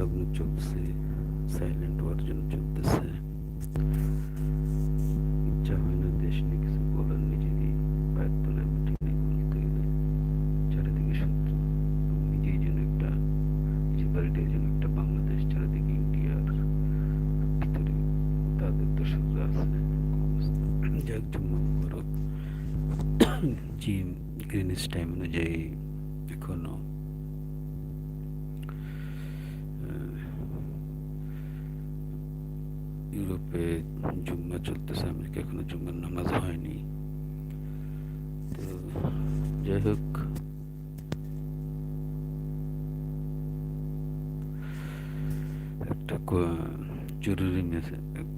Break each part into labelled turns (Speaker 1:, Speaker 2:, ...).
Speaker 1: लग्न चुप से साइलेंट वर्जन चुप से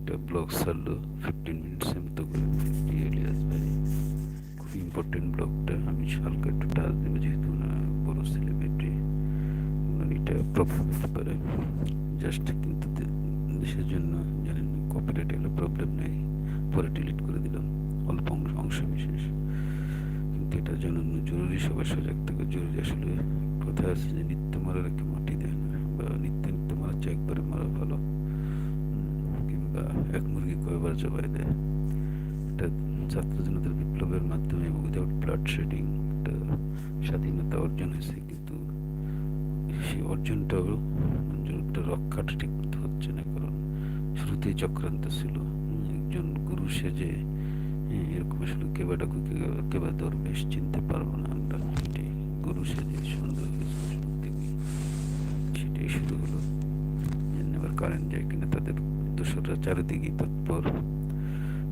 Speaker 1: একটা ব্লগ ছাড়লো ফিফটিন মিনিটসের মতো করে। ইলিয়াস ভাই খুব ইম্পর্টেন্ট ব্লগটা আমি হালকা একটু টাচ দেবো, যেহেতু না বড় সেলিব্রিটি এটা প্রবলেম হতে পারে। জাস্ট কিন্তু দেশের জন্য জানেন কপিরাইট এলে প্রবলেম নেই। পরে ডিলিট করে দিলাম। অল্প অংশ বিশেষ। কিন্তু এটা জানানো জরুরি সবাই সজাগ থেকে জরুরি। আসলে কথা আছে যে, নিত্য মারার একটা মাটি দেয় না। বা নিত্য নিত্য মারার চেয়ে একবারে মারা ভালো। কিংবা এক মুরগি কয়বার জবাই দেয়। এটা ছাত্র জনতার বিপ্লবের মাধ্যমে উইদাউট ব্লাড শেডিং একটা স্বাধীনতা অর্জন হয়েছে। কিন্তু সেই অর্জনটাও অর্জনটা রক্ষাটা ঠিক মতো হচ্ছে না কারণ শুরুতেই চক্রান্ত ছিল। একজন গুরু সেজে হ্যাঁ, এরকম আসলে কেবা ডাকু কেবা দরবেশ চিনতে পারব না আমরা। এটাই গুরু সেজে সুন্দর হয়েছে সেটাই শুরু হলো। কারেন্ট যায় কিনা তাদের দোসররা চারিদিকেই তৎপর।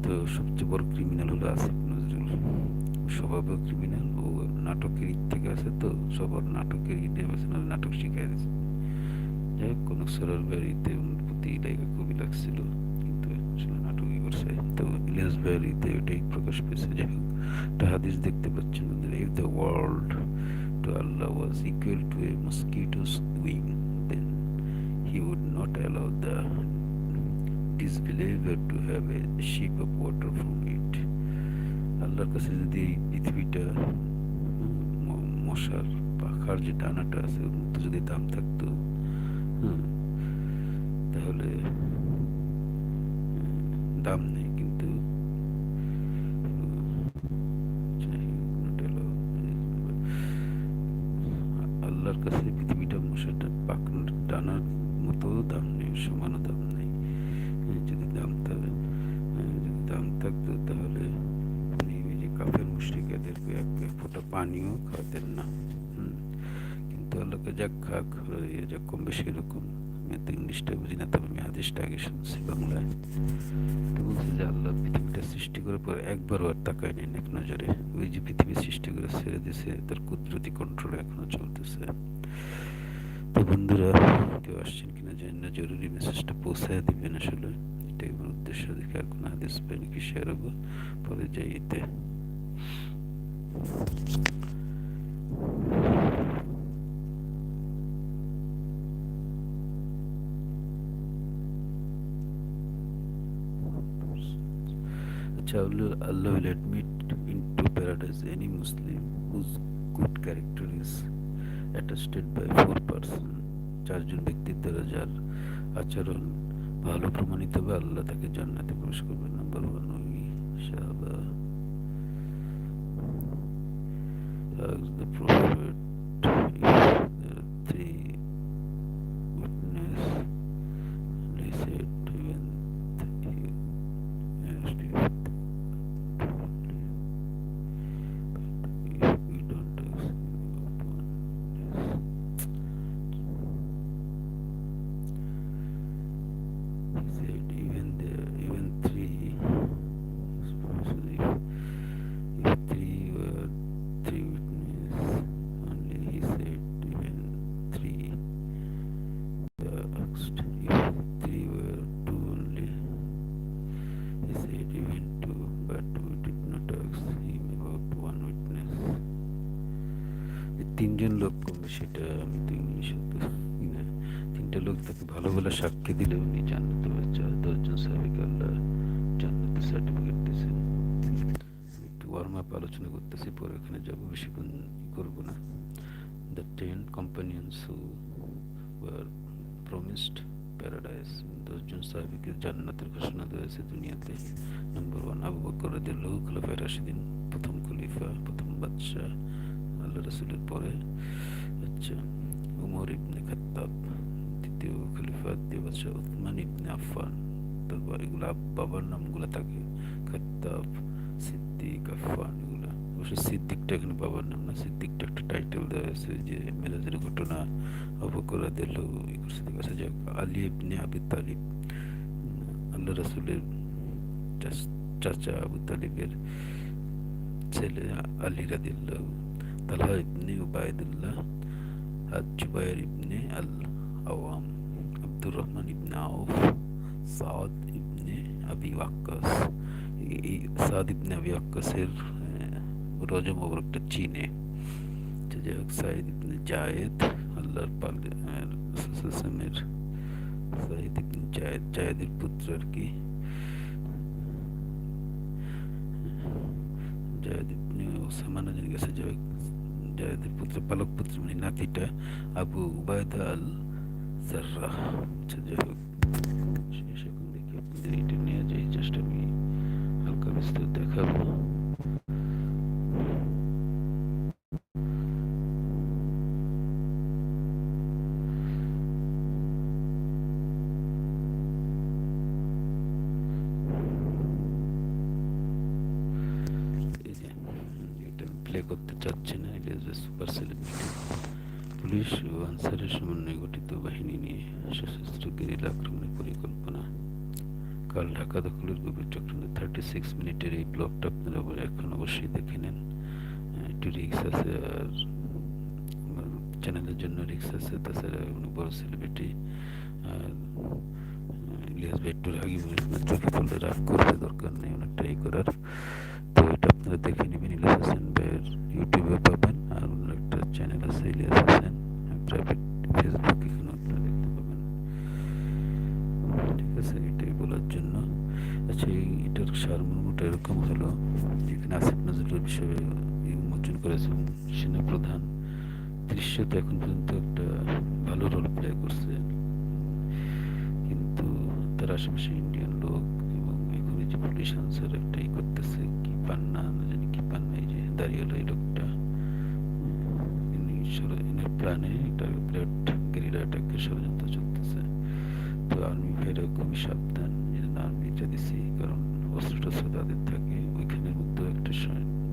Speaker 1: তো সবচেয়ে বড় ক্রিমিনাল হলো আসিফ নজরুল। স্বভাবও ক্রিমিনাল ও নাটকের ইট থেকে আছে তো, সবার নাটকের ইটে আছে নাটক শিখাই দিয়েছে যাই হোক কোনো সরার বাড়িতে প্রতি লাইগা খুবই লাগছিল। কিন্তু আসলে নাটকই করছে। তো ইলিয়াস বাড়িতে ওটাই প্রকাশ পেয়েছে। যাই হোক, একটা হাদিস দেখতে পাচ্ছেন if the world to Allah was equal to a mosquito's wing then he would not allow the disbeliever to have a sheep of water from it. আল্লাহর কাছে যদি এই পৃথিবীটা মশার পাখার যে ডানাটা আছে, ওর মতো যদি দাম থাকতো হ্যাঁ তাহলে দাম নেই। পানিও খাওয়াতেন না। কিন্তু আল্লাহকে যাক খাক ইয়ে যাক কম বেশি এরকম। আমি তো ইংলিশটা বুঝি না, তবে আমি আদেশটা আগে শুনছি বাংলায়। তো বলছি যে আল্লাহ পৃথিবীটা সৃষ্টি করার পর একবারও আর তাকায় নেন এক নজরে। ওই যে পৃথিবী সৃষ্টি করে ছেড়ে দিয়েছে তার কুদরতি কন্ট্রোল এখনও চলতেছে। তো বন্ধুরা, কেউ আসছেন কিনা জানি না, জরুরি মেসেজটা পৌঁছায় দিবেন আসলে। এটাই আমার উদ্দেশ্য, দেখে আর কোনো হাদিস পাই নাকি শেয়ার হব। পরে যাই এতে। আচ্ছা Allah, will admit into paradise any Muslim whose good character is attested by four person চারজন ব্যক্তির দ্বারা যার আচরণ ভালো প্রমাণিত হবে আল্লাহ তাকে জান্নাতে প্রবেশ করবেন নাম্বার ওয়ান ওই শাহবা asked the prophet লোক তাকে ভালো বলে সাক্ষী দিলে উনি জান্নাতে বাচ্চা দশজন সাহেবকে আল্লাহ জান্নাতে সার্টিফিকেট দিয়েছেন। একটু ওয়ার্ম আপ আলোচনা করতেছি, পরে ওখানে যাব। বেশিক্ষণ করব না। Ten companions who were promised promised paradise দশজন সাহাবিকে জান্নাতের ঘোষণা হয়েছে দুনিয়াতে। নম্বর ওয়ান আবু বকর রাদিয়াল্লাহু খলিফা রাশিদিন, প্রথম খলিফা, প্রথম বাদশাহ আল্লাহ রসুলের পরে। আচ্ছা উমর ইবনে খাত্তাব। দ্বিতীয় খলিফা বাদশাহ উসমান ইবনে আফফান। তারপর এগুলো বাবার নামগুলো থাকে, খাত্তাব, সিদ্দিক, আফফান, এগুলো। অবশ্য সিদ্দিকটা এখানে বাবার নাম না, সিদ্দিকটা একটা টাইটেল দেওয়া হয়েছে যে মেরাজের ঘটনা অবকরা দিল করছে। দেখা যাক, আলী ইবনে আবি তালিব, আল্লাহ রসুলের চাচ- আবু তালিবের ছেলে আলী রাদিল্লাহ তালহা ইবনে উবায়দুল্লাহ, আর জুবাইর ইবনে আল আওয়াম আব্দুর রহমান ইবনে আউফ সাদ ইবনে আবি ওয়াক্কাস এই- এই সাদ ইবনে আবি ওয়াক্কাসের রজম মোবারকটা চীনে তো যাই হোক সাইদ ইবনে জায়েদ আল্লাহর পালে সাসমের সাইদ ইবনে জায়েদ জায়েদের পুত্র আর কি জায়েদ ইবনে ওসামা না জানি গেছে যাই হোক, জায়েদের পুত্র পালক পুত্র মানে নাতিটা আবু উবায়দা আল জার্রাহ আচ্ছা যাই হোক শেষ এখন দেখি আপনাদের এটা নিয়ে যাই চেষ্টা আমি হালকা বিস্তার দেখাবো এই যে এটা প্লে করতে চাচ্ছে না এটা যে সুপার সেলিব্রিটি পুলিশ ও আনসারের সমন্বয়ে গঠিত বাহিনী নিয়ে সশস্ত্র গেরিলা আক্রমণের পরিকল্পনা। কাল ঢাকা দখলের গভীর চক্রান্ত থার্টি সিক্স মিনিটের এই ব্লগটা আপনারা এখন অবশ্যই দেখে নেন। একটু রিক্স আছে আর চ্যানেলের জন্য রিক্স আছে। তাছাড়া বড় সেলিব্রিটি আর ইলিয়াস ভাই রাগি চোখে পড়লে রাগ করতে দরকার নেই অনেকটা ই করার। তো এটা আপনারা দেখে নেবেন ইলিয়াস হাসান ভাইয়ের ইউটিউবে পাবেন। আর অন্য একটা চ্যানেল আছে আছে এটাই বলার জন্য। আচ্ছা এটার সারমর্মটা এরকম হলো, যেখানে আসিফ নজরুলের বিষয়ে উন্মোচন করেছে সেনাপ্রধান দৃশ্যতে এখন পর্যন্ত একটা ভালো রোল প্লে করছে। কিন্তু তার আশেপাশে ইন্ডিয়ান লোক এবং এখন যে পুলিশ আনসার একটা ই করতেছে, কি পান না না জানি কি পান না, এই যে দাঁড়িয়ে এই লোকটা। প্ল্যানে একটা বিরাট গেরিলা অ্যাটাকের ষড়যন্ত্র চলতেছে। আর্মি ভাইরা খুবই সাবধান যে না আর্মি এটা দিছি কারণ অস্ত্র টস্ত্র তাদের থাকে, ওইখানের মধ্যেও একটা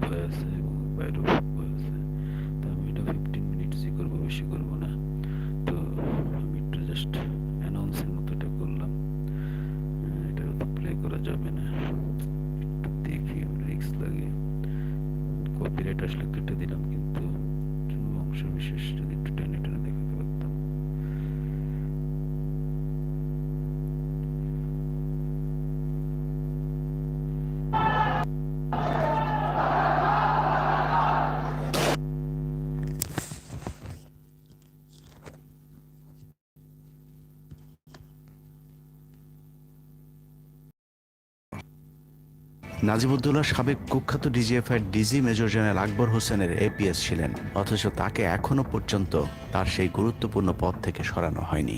Speaker 1: ভয় আছে এবং বাইরেও ভয় আছে। তো আমি এটা ফিফটিন মিনিটসই করব, বেশি করব না। তো আমি একটু জাস্ট অ্যানাউন্সের মতো এটা করলাম। এটা তো প্লে করা যাবে না। একটু দেখি রিক্স লাগে। কপিরাইট আসলে কেটে দিলাম, কিন্তু অংশ বিশেষ যদি একটু টেনে টেনে দেখাতে পারতাম
Speaker 2: নাজিবুদ্দৌলা সাবেক কুখ্যাত DGFI DG major general Akbar হোসেনের এপিএস ছিলেন, অথচ তাকে এখনও পর্যন্ত তার সেই গুরুত্বপূর্ণ পদ থেকে সরানো হয়নি।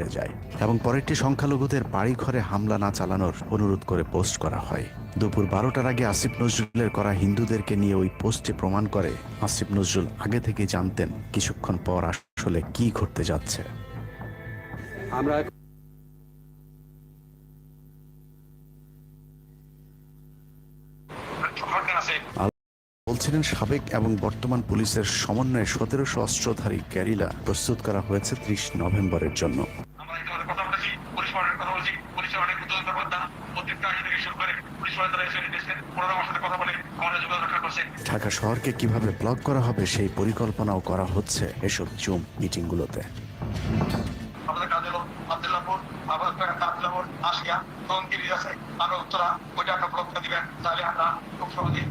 Speaker 2: বেড়ে যায় এবং পরেরটি সংখ্যালঘুদের বাড়ি ঘরে হামলা না চালানোর অনুরোধ করে পোস্ট করা হয়। দুপুর বারোটার আগে আসিফ নজরুলের করা হিন্দুদেরকে নিয়ে ওই পোস্টে প্রমাণ করে আসিফ নজরুল আগে থেকে জানতেন কিছুক্ষণ পর আসলে কি ঘটতে যাচ্ছে।
Speaker 3: আমরা
Speaker 2: বলছিলেন সাবেক এবং বর্তমান পুলিশের সমন্বয়ে সতেরোশো অস্ত্রধারী গ্যারিলা প্রস্তুত করা হয়েছে ত্রিশ নভেম্বরের জন্য
Speaker 4: আমরা ইতিমধ্যে কথা বলেছি পুলিশ পালনের কথা বলছি পুলিশের অনেক উদ্যোগ ব্যাপারটা প্রত্যেকটা আইন থেকে শুরু করে পুলিশ বাহিনী তারা এসে দেশকে ওনারা আমার সাথে কথা বলে আমাদের যোগাযোগ রক্ষা করছে
Speaker 2: ঢাকা শহরকে কীভাবে ব্লক করা হবে সেই পরিকল্পনাও করা হচ্ছে এসব জুম মিটিংগুলোতে।
Speaker 4: আবার আরও উত্তরা, ওইটা একটা দিবেন, তাহলে আমরা খুব সহজেই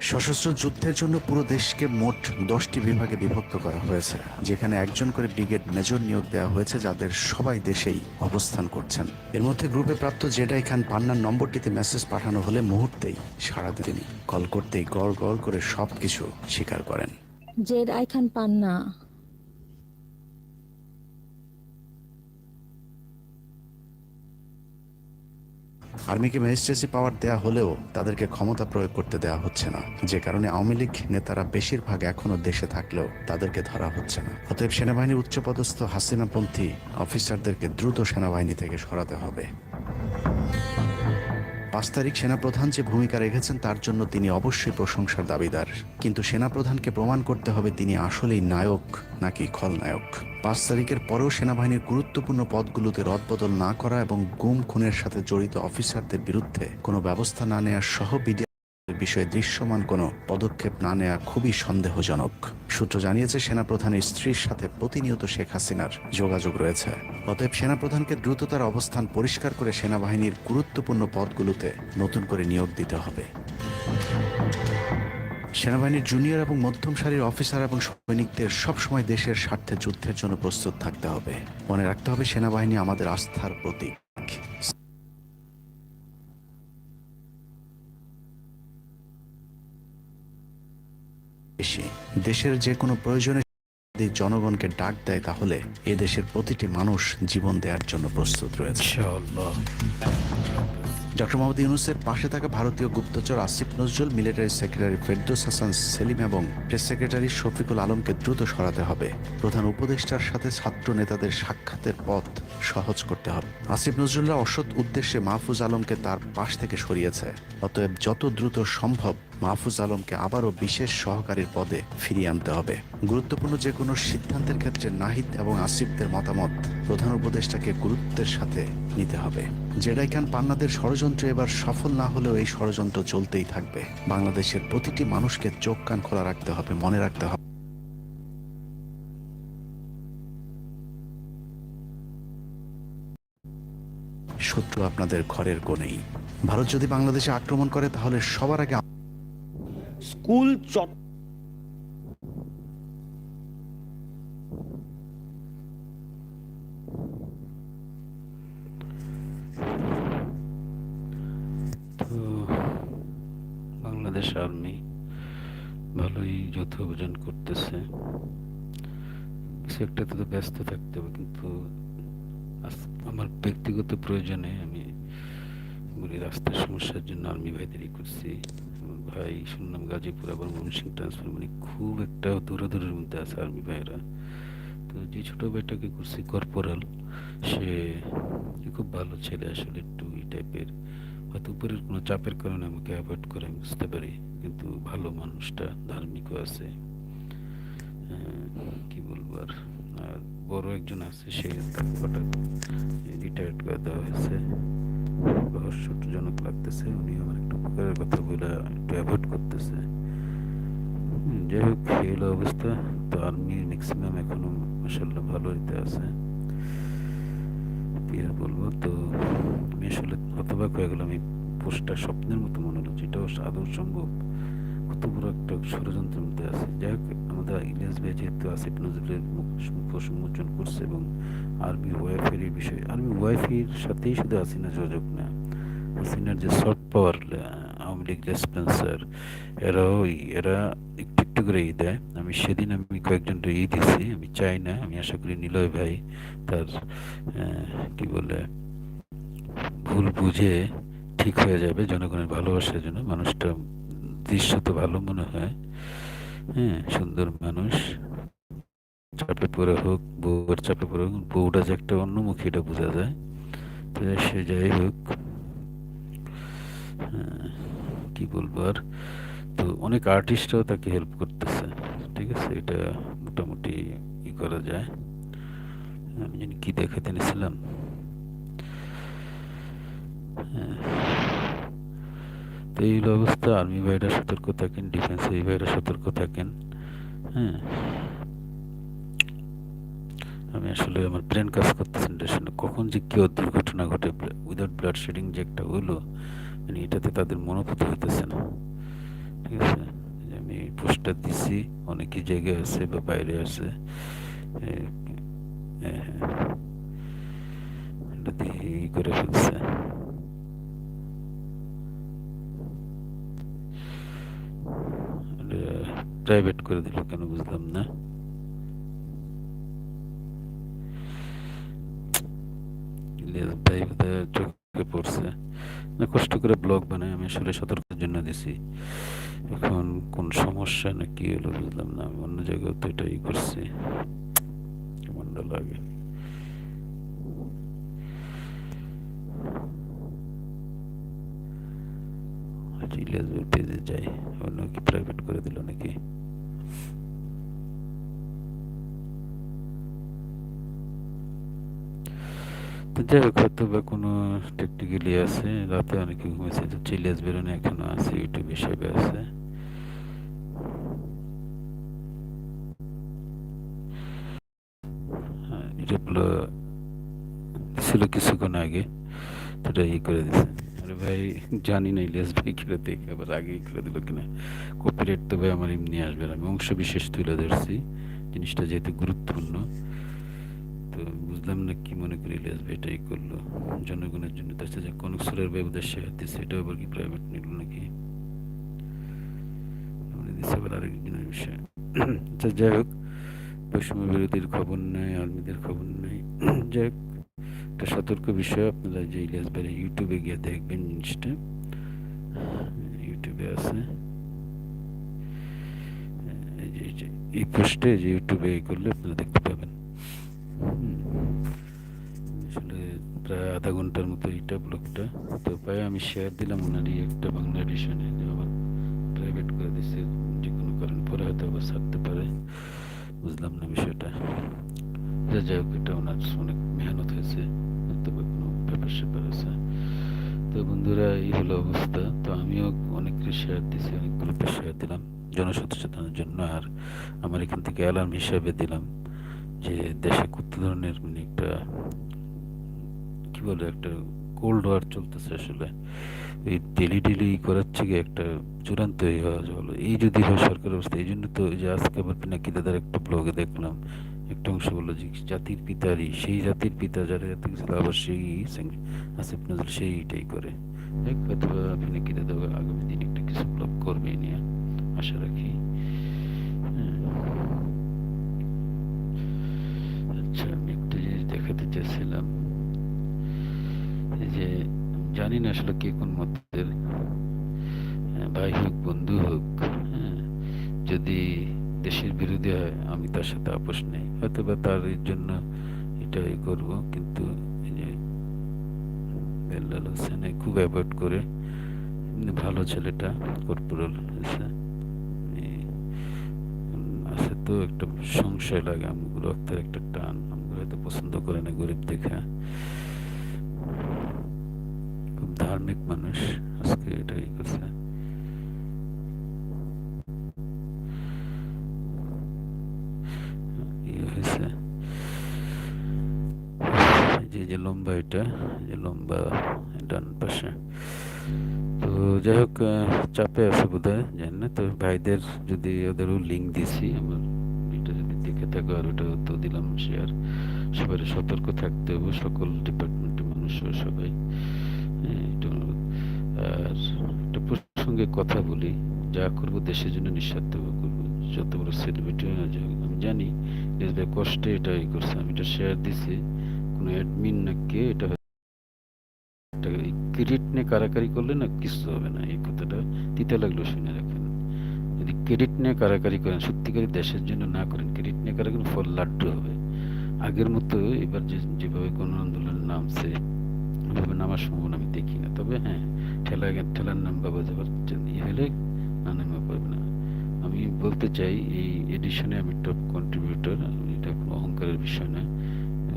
Speaker 2: সশস্ত্র যুদ্ধের জন্য পুরো দেশকে মোট দশটি বিভাগে বিভক্ত করা হয়েছে যেখানে একজন করে ব্রিগেড মেজর নিয়োগ দেওয়া হয়েছে যাদের সবাই দেশেই অবস্থান করছেন। এর মধ্যে গ্রুপে প্রাপ্ত জেডাই খান পান্নার নম্বরটিতে মেসেজ পাঠানো হলে মুহূর্তেই সারা দেন তিনি। কল করতেই গড় গড় করে সবকিছু স্বীকার করেন।
Speaker 5: জেড আইখান পান না
Speaker 2: আর্মিকে ম্যাজিস্ট্রেসি পাওয়ার দেয়া হলেও তাদেরকে ক্ষমতা প্রয়োগ করতে দেয়া হচ্ছে না। যে কারণে আওয়ামী লীগ নেতারা বেশিরভাগ এখনও দেশে থাকলেও তাদেরকে ধরা হচ্ছে না। অতএব সেনাবাহিনীর উচ্চপদস্থ হাসিনাপন্থী অফিসারদেরকে দ্রুত সেনাবাহিনী থেকে সরাতে হবে। পাঁচ তারিখ সেনাপ্রধান যে ভূমিকা রেখেছেন তার জন্য তিনি অবশ্যই প্রশংসার দাবিদার। কিন্তু সেনাপ্রধানকে প্রমাণ করতে হবে তিনি আসলেই নায়ক নাকি খলনায়ক। পাঁচ তারিখের পরেও সেনাবাহিনীর গুরুত্বপূর্ণ পদগুলোতে রদবদল না করা এবং গুম খুনের সাথে জড়িত অফিসারদের বিরুদ্ধে কোনো ব্যবস্থা না নেওয়ার সহ বিষয়ে দৃশ্যমান কোনো পদক্ষেপ না নেওয়া খুবই সন্দেহজনক। সূত্র জানিয়েছে, সেনাপ্রধানের স্ত্রীর সাথে প্রতিনিয়ত শেখ হাসিনার যোগাযোগ রয়েছে। অতএব সেনাপ্রধানকে দ্রুত তার অবস্থান পরিষ্কার করে সেনাবাহিনীর গুরুত্বপূর্ণ পদগুলোতে নতুন করে নিয়োগ দিতে হবে। সেনাবাহিনীর জুনিয়র এবং মধ্যম সারির অফিসার এবং সৈনিকদের সবসময় দেশের স্বার্থে যুদ্ধের জন্য প্রস্তুত থাকতে হবে। মনে রাখতে হবে, সেনাবাহিনী আমাদের আস্থার প্রতীক। বেশি। দেশের যে কোনো প্রয়োজনে যদি জনগণকে ডাক দেয় তাহলে এ দেশের প্রতিটি মানুষ জীবন দেওয়ার জন্য প্রস্তুত রয়েছে। ডক্টর মোহাম্মদ ইউনুসের পাশে থাকা ভারতীয় গুপ্তচর আসিফ নজরুল মিলিটারি সেক্রেটারি ফেরদৌস হাসান সেলিম এবং প্রেস সেক্রেটারি শফিকুল আলমকে দ্রুত সরাতে হবে। প্রধান উপদেষ্টার সাথে ছাত্র নেতাদের সাক্ষাতের পথ সহজ করতে হবে। আসিফ নজরুল্লাহ অসৎ উদ্দেশ্যে মাহফুজ আলমকে তার পাশ থেকে সরিয়েছে। অতএব যত দ্রুত সম্ভব মাহফুজ আলমকে আবারও বিশেষ সহকারীর পদে ফিরিয়ে আনতে হবে। গুরুত্বপূর্ণ যে কোনো সিদ্ধান্তের ক্ষেত্রে নাহিদ এবং আসিফদের মতামত প্রধান উপদেষ্টাকে গুরুত্বের সাথে নিতে হবে। জেডাই খান পান্নাদের ষড়যন্ত্র এবার সফল না হলেও এই ষড়যন্ত্র চলতেই থাকবে। বাংলাদেশের প্রতিটি মানুষকে চোখ কান খোলা রাখতে হবে, মনে রাখতে হবে। শত্রু আপনাদের ঘরের কোণেই। ভারত যদি বাংলাদেশে আক্রমণ করে, তাহলে সবার আগে
Speaker 6: স্কুল চট
Speaker 1: বাংলাদেশ আর্মি ভালোই যৌথ অভিযান করতেছে। কিছু একটাতে তো ব্যস্ত থাকতে হবে, কিন্তু আমার ব্যক্তিগত প্রয়োজনে আমি রাস্তার সমস্যার জন্য আর্মি ভাইদেরই করছি ভাই, শুনলাম গাজীপুর আবার ময়মনসিং ট্রান্সফার মানে খুব একটা দূরাদূরের মধ্যে আছে আর্মি ভাইরা তো যে ছোট ভাইটাকে করছি কর্পোরাল সে খুব ভালো ছেলে আসলে একটু এই টাইপের হয়তো উপরের কোনো চাপের কারণে আমাকে অ্যাভয়েড করে, আমি বুঝতে পারি। কিন্তু ভালো মানুষটা, ধার্মিকও আছে। কি বলব আর? বড় একজন আছে, সে হঠাৎ রিটায়ার্ড করে দেওয়া হয়েছে। রহস্যজনক লাগতেছে, উনি আমার একটু উপকারের কথা বলে একটু অ্যাভয়েড করতেছে। যাই হোক, এই অবস্থা। তো আর্মির ম্যাক্সিমাম এখনও মাসাল্লাহ ভালো হইতে আছে। আর বলব? তো আমি আসলে হতবাক হয়ে গেলাম। এই পোস্টটা স্বপ্নের মতো মনে হলো যেটা আদৌ সম্ভব। কত বড় একটা ষড়যন্ত্রের মধ্যে আছে। যাই হোক, আমাদের ইলিয়াস ভাই যেহেতু আসিফ নজরুলের মুখ উন্মোচন করছে এবং আর্মি ওয়াইফের বিষয়ে আর্মি ওয়াইফের সাথেই শুধু হাসিনা যোগাযোগ না। হাসিনার যে সফট পাওয়ার আওয়ামী লীগ স্পেন্সার এরাও এরা একটু একটু করে ই দেয়। আমি সেদিন আমি কয়েকজন ই দিছি, আমি চাই না, আমি আশা করি নিলয় ভাই তার কি বলে, ভুল বুঝে ঠিক হয়ে যাবে, জনগণের ভালোবাসার জন্য। মানুষটা দৃশ্যত ভালো মনে হয়। হ্যাঁ সুন্দর মানুষ। চাপে পড়ে হোক, বউয়ের চাপে পড়ে হোক, বউটা যে একটা অন্যমুখী, এটা বোঝা যায়। তো সে যাই হোক কি বলব আর? তো অনেক আর্টিস্টরাও তাকে হেল্প করতেছে, ঠিক আছে? এটা মোটামুটি ই করা যায়। আমি জানি কি দেখাতে নিয়েছিলাম হ্যাঁ। তো এই অবস্থা। আর্মি ভাইরা সতর্ক থাকেন ডিফেন্স এই ভাইরা সতর্ক থাকেন। হ্যাঁ। আমি আসলে আমার ব্রেন কাজ করতেছেন কখন যে কেউ দুর্ঘটনা ঘটে। উইদাউট ব্লাড শেডিং যে একটা হলো মানে এটাতে তাদের মনোভূত হইতেছে না। ঠিক আছে? আমি পোস্টার দিছি, অনেকই জায়গায় আছে বা বাইরে আছে। হ্যাঁ। করে ফেলছে। প্রাইভেট করে দিল কেন বুঝলাম না। চোখে পড়ছে। না কষ্ট করে ব্লগ বানাই, আমি আসলে সতর্কের জন্য দিছি। এখন কোন সমস্যা না কি হলো বুঝলাম না, আমি অন্য জায়গায় তো এটাই করছি। কেমনটা লাগে। যাই অন্য কি প্রাইভেট করে দিল নাকি তো যাই হোক হয়তো বা কোনো টেকনিক্যালি আছে। রাতে অনেকে ঘুমেছে তো চিলিয়াস বেরোনে এখনও আছে ইউটিউব হিসেবে আছে। হ্যাঁ, ইউটিউবগুলো ছিল কিছুক্ষণ আগে এটা ই করে দিছে। আরে ভাই জানি না ইলিয়াস ভাই কিনে দেখে আবার আগেই করে দিল কিনা। কপিরাইট তো ভাই আমার এমনি আসবে না। আমি অংশ বিশেষ তুলে ধরছি। জিনিসটা যেহেতু গুরুত্বপূর্ণ। তো বুঝলাম না কি মনে করি ইলিয়াস ভাই এটাই করল। জনগণের জন্য তার সাথে কনক সুরের ভাই উদ্দেশ্যে দিচ্ছে এটাও আবার কি প্রাইভেট নিল নাকি? মানে দিচ্ছে আবার আরেকজনের বিষয়। আচ্ছা যাই হোক, বৈষম্য বিরোধীর খবর নেই, আর্মিদের খবর নেই। যাই হোক, একটা সতর্ক বিষয়, আপনারা যে ইলিয়াস ভাই ইউটিউবে গিয়ে দেখবেন জিনিসটা। ইউটিউবে আছে। এই পোস্টে যে ইউটিউবে করলে আপনারা দেখতে পাবেন। আসলে প্রায় আধা ঘণ্টার মতো এইটা ব্লগটা। তো প্রায় আমি শেয়ার দিলাম ওনারই একটা বাংলা এডিশনে যে আবার প্রাইভেট করে দিচ্ছে যে কোনো কারণ পরে হয়তো আবার ছাড়তে পারে। বুঝলাম না বিষয়টা। যা যাই হোক, এটা ওনার অনেক মেহনত হয়েছে। তবে কোনো ব্যাপার স্যাপার আছে। তো বন্ধুরা, এই হলো অবস্থা। তো আমিও অনেককে শেয়ার দিছি অনেক গ্রুপে শেয়ার দিলাম। জনসচেতনের জন্য। আর আমার এখান থেকে অ্যালার্ম হিসাবে দিলাম। যে দেশে কত ধরনের মানে একটা, কি বলে, একটা কোল্ড ওয়ার চলতেছে আসলে। এই ডেলি ডেলি করাচ্ছে কি একটা চূড়ান্ত এই হওয়া হলো এই যদি হয় সরকার অবস্থা, এই জন্য তো যে আজকে আবার পিনাকি দাদার একটা ব্লগে দেখলাম, একটা অংশ বলল যে জাতির পিতারই, সেই জাতির পিতা যারা জাতি ছিল, আবার সেই আসিফ নজরুল সেইটাই করে। দেখ হয়তো বা পিনাকি দাদা, আগামী দিন একটা কিছু ব্লগ করবে নিয়ে, আশা রাখি। হ্যাঁ। আচ্ছা আমি একটা জিনিস দেখাতে চাইছিলাম। এই যে জানি না আসলে কে কোন মতের হ্যাঁ, ভাই হোক বন্ধু হোক হ্যাঁ যদি দেশের বিরোধী হয় আমি তার সাথে আপোষ নেই। হয়তো বা তার জন্য এটাই করব কিন্তু বেল্লাল হোসেনে খুব অ্যাভয়েড করে ভালো ছেলেটা কর্পোরাল উম, আছে তো একটা সংশয় লাগে, আমগুলো রক্তের একটা টান, আমগুলো হয়তো পছন্দ করে না গরিব দেখা। খুব ধার্মিক মানুষ আজকে এটাই করছে। যে যে লম্বা এটা, যে লম্বা ডান পাশে। তো যাই হোক চাপে আছে বোধ হয় জানি না। তো ভাইদের যদি ওদেরও লিঙ্ক দিছি, আমার থাকো আর ওটা তো দিলাম শেয়ার সবাই সতর্ক থাকতে হবে, সকল ডিপার্টমেন্টের মানুষ সবাই। হ্যাঁ। আর একটা প্রসঙ্গে কথা বলি, যা করব দেশের জন্য নিঃস্বার্থভাবে করব। যত বড় সেলিব্রিটি না যাক, আমি জানি ভাই কষ্টে এটা ই করছে, আমি এটা শেয়ার দিছি। কোনো অ্যাডমিন না কে, এটা ক্রেডিট নিয়ে কারাকারি করলে না কিছু হবে না, এই কথাটা তিতে লাগল শুনে রাখেন যদি ক্রেডিট নিয়ে কারাকারি করেন সত্যিকারই দেশের জন্য না করেন ক্রেডিট নিয়ে কারাকারি ফল লাড্ডু হবে। আগের মতো এবার যে, যেভাবে কোনো আন্দোলন নামছে ওইভাবে নামার সম্ভাবনা আমি দেখি না। তবে হ্যাঁ ঠেলা ঠেলার নাম বাবা যাবার ইয়ে হলে না নামে পারবে না। আমি বলতে চাই, এই এডিশনে আমি টপ কন্ট্রিবিউটর এটা কোনো অহংকারের বিষয় না,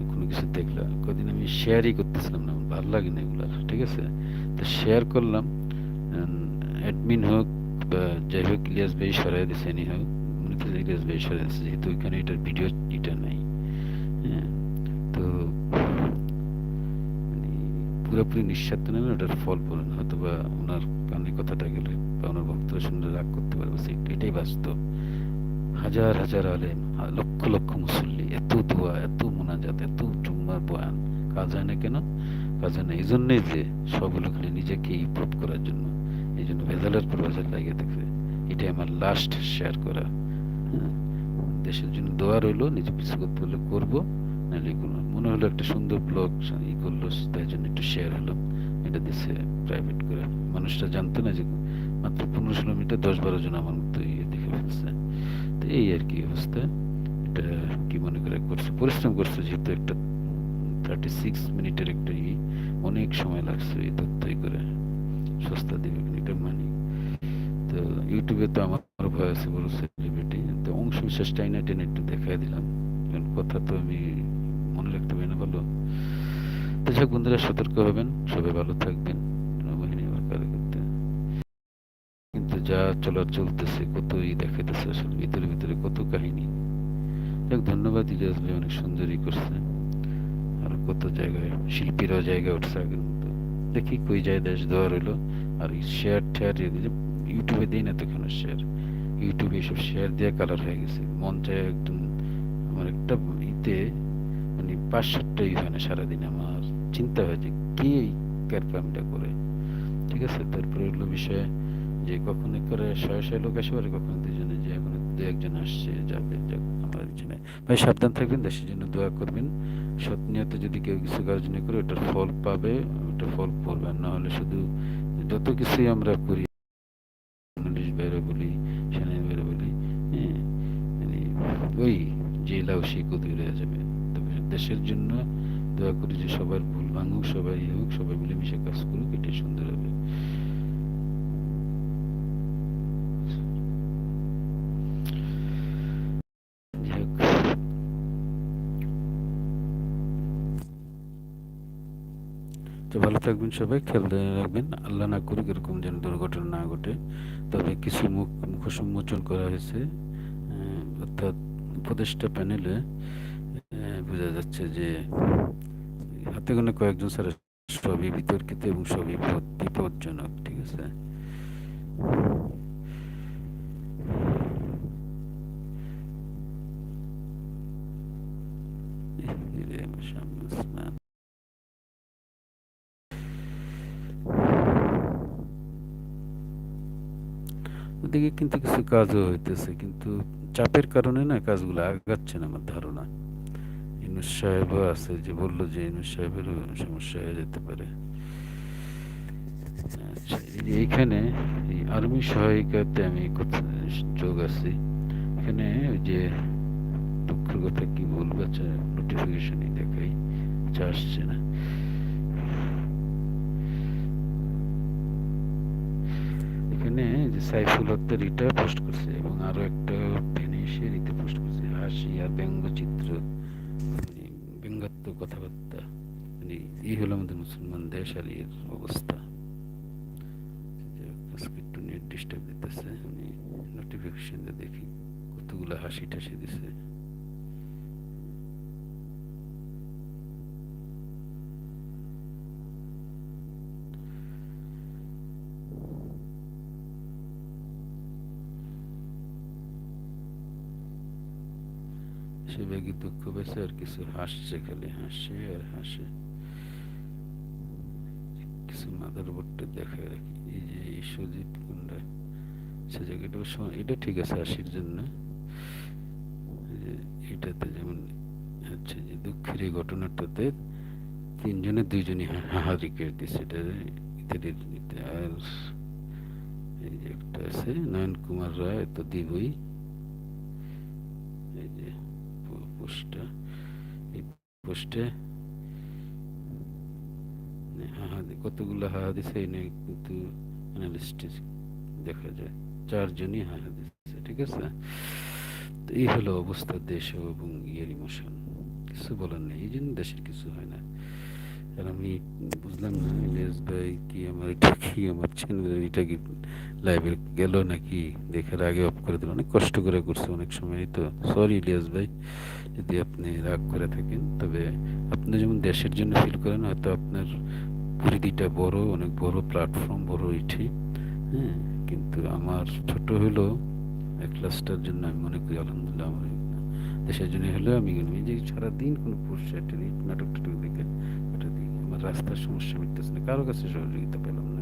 Speaker 1: কোনো কিছু দেখলাম। কদিন আমি শেয়ারই করতেছিলাম না ভালো লাগে না এগুলো, ঠিক আছে? তো শেয়ার করলাম অ্যাডমিন হোক ইলিয়াস সরাই দিছে ইলিয়াস সরাই দিচ্ছে যেহেতু এটার ভিডিও এটা নাই। হ্যাঁ তো পুরোপুরি নিঃস্বার্থ নেন ওটার ফল পড়ে হয়তো বা ওনার কথাটা গেলে বা ওনার বক্তব্য শুনলে রাগ করতে পারবে এটাই বাস্তব। হাজার হাজার আলেম লক্ষ লক্ষ মুসল্লি, এত দোয়া, এত মোনাজাত, এত জুম্মার বয়ান, কাজ হয় না কেন? কাজ হয় না। এই জন্যই যে সবগুলো নিজেকে ইম্প্রুভ করার জন্য। এই জন্য ভেজালের পর ভেজাল লাগিয়ে থাকছে এটাই আমার লাস্ট শেয়ার করা। হ্যাঁ দেশের জন্য দোয়া রইল, নিজে কিছু করতে হলে করব, নাহলে মনে হলো একটা সুন্দর ব্লগ ই করল, তাই জন্য একটু শেয়ার হলো। এটা দিছে প্রাইভেট করে। মানুষটা জানতো না যে মাত্র পনেরো ষোলো মিটার দশ বারো জন আমার মতো ইয়ে দেখে ফেলছে। তো এই আর কি অবস্থা। এটা কি মনে করে করছে? পরিশ্রম করছে যেহেতু একটা থার্টি সিক্স মিনিটের একটা ই। অনেক সময় লাগছে এই তথ্যই করে। সস্তা দিবে, এটা মানি। তো ইউটিউবে তো আমার ভয় আছে, বড় সেলিব্রিটি তো অংশ বিশেষ টাইনা টেনে একটু দেখাই দিলাম। কারণ কথা তো আমি মনে রাখতে পারি না ভালো তো যাক, বন্ধুরা, সতর্ক হবেন, সবাই ভালো থাকবেন। নৌবাহিনী আমার করতে কিন্তু যা চলার চলতেছে, কতই দেখাইতেছে আসলে, ভিতরে ভিতরে কত কাহিনী। যাক, ধন্যবাদ, ইলিয়াস ভাই অনেক সুন্দরই করছে। আর কত জায়গায়, শিল্পীরাও জায়গায় উঠছে আগের দেখি কই যায় দেশ দেওয়া রইল আর শেয়ার টেয়ার ইউটিউবে দিই না তো কেন শেয়ার ইউটিউবে এসব শেয়ার দিয়ে কালার হয়ে গেছে। মন চায় একদম আমার একটা ইতে মানে পাঁচ সাতটা ই হয় না সারাদিন আমার। চিন্তা হয় যে কে এই করে? ঠিক আছে? তারপরে হলো বিষয়ে যে কখনো করে শয়ে শয়ে লোক আসে, পারে কখনো দুজনে দু একজন আসছে যাবে যাক আমরা একজনে ভাই, সাবধান থাকবেন, দেশের জন্য দোয়া করবেন। সৎ নিয়তে যদি কেউ কিছু নিয়ে করে, ওটার ফল পাবে ওটা ফল পড়বে আর না হলে শুধু যত কিছুই আমরা করি পুলিশ বাইরে বলি সেনা বাইরে বলি হ্যাঁ মানে ওই যে লাউ সেই কদুই রয়ে যাবে। তবে দেশের জন্য দোয়া করি যে সবার ভুল ভাঙুক, সবাই হোক, সবাই মিলেমিশে কাজ করুক, এটাই সুন্দর হবে যাই হোক। তো ভালো থাকবেন সবাই, খেয়াল রাখবেন, আল্লাহ না করুক এরকম যেন দুর্ঘটনা না ঘটে। তবে কিছু মুখ, মুখোশ উন্মোচন করা হয়েছে অর্থাৎ উপদেষ্টা প্যানেলে বোঝা যাচ্ছে যে হাতে গোনা কয়েকজন স্যার সবই বিতর্কিত এবং সবই বিপজ্জনক ঠিক আছে এ রে, আমার সামনে আসমান। ওদিকে কিন্তু কিছু কাজও হইতেছে, কিন্তু চাপের কারণে না কাজগুলো আগাচ্ছে না আমার ধারণা। ইনুস সাহেবও আছে যে বলল যে ইনুস সাহেবেরও সমস্যা হয়ে যেতে পারে। আচ্ছা এইখানে এই আর্মি সহায়িকাতে আমি যোগ আছি? এখানে ওই যে দুঃখের কথা কি বলব আচ্ছা নোটিফিকেশনই দেখাই আচ্ছা আসছে না এখানে যে সাইফুল হত্যা এটা পোস্ট করছে এবং আরও একটা ভেনিসে ইতে পোস্ট করছে, হাসি আর ব্যঙ্গচিত্র। মানে ব্যঙ্গাত্মক কথাবার্তা। মানে এই হলো আমাদের মুসলমান দেশ আর এর অবস্থা। একটু নেট ডিস্টার্ব দিতেছে। আমি নোটিফিকেশন দেখি কতগুলো হাসি টাসি দিছে। সে ব্যাগে দুঃখ পেয়েছে আর কিছু হাসছে খালি, হাসে আর হাসে। কিছু উপরটা দেখায় রাখি এই যে এই সুজিত কুন্ডা সে জায়গাটা এটা ঠিক আছে হাসির জন্য। এটাতে যেমন হচ্ছে যে দুঃখের এই ঘটনাটাতে তিনজনে দুইজনই হাহারি করে দিচ্ছে এটা। আর এই যে একটা আছে নয়ন কুমার রায় তো দিবই। এই যে পোস্টটা এই পোস্টে কতগুলো হাহা দিছে এই নিয়ে কিন্তু দেখা যায়। চারজনই হাহা দিচ্ছে ঠিক আছে? তো এই হলো অবস্থা দেশ এবং ইয়ের ইমোশন কিছু বলার নেই, এই জন্য দেশের কিছু হয় না। আর আমি বুঝলাম না ইলিয়াস ভাই কি আমার এটা কি, আমার চ্যানেল এটা কি লাইভে গেল নাকি? দেখার আগে অফ করে দিল। অনেক কষ্ট করে করছে অনেক সময় তো। সরি ইলিয়াস ভাই, যদি আপনি রাগ করে থাকেন। তবে আপনি যেমন দেশের জন্য ফিল করেন, হয়তো আপনার পরিধিটা বড়, অনেক বড় প্ল্যাটফর্ম বড় এটি হ্যাঁ কিন্তু আমার ছোট হলো, এক ক্লাসটার জন্য আমি মনে করি, আলহামদুলিল্লাহ, আমার দেশের জন্য হলেও আমি যে সারাদিন কোনো একটা নাটক টাটক রাস্তার সমস্যা মিটতেছে না। কারও কাছে সহযোগিতা পেলাম না।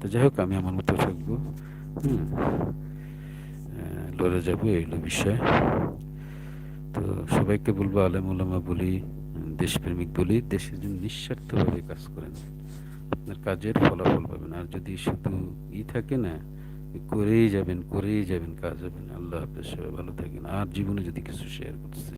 Speaker 1: তো যাই হোক, আমি আমার মতো থাকব। হুম। লড়ে যাব এই হলো বিষয়। তো সবাইকে বলব, আলেম ওলামা বলি, দেশপ্রেমিক বলি, দেশের জন্য নিঃস্বার্থভাবে কাজ করেন। আপনার কাজের ফলাফল পাবেন। আর যদি শুধু ই থাকে না, করেই যাবেন করেই যাবেন, কাজ হবেন আল্লাহ হাফেজ, সবাই ভালো থাকেন। আর জীবনে যদি কিছু শেয়ার করতে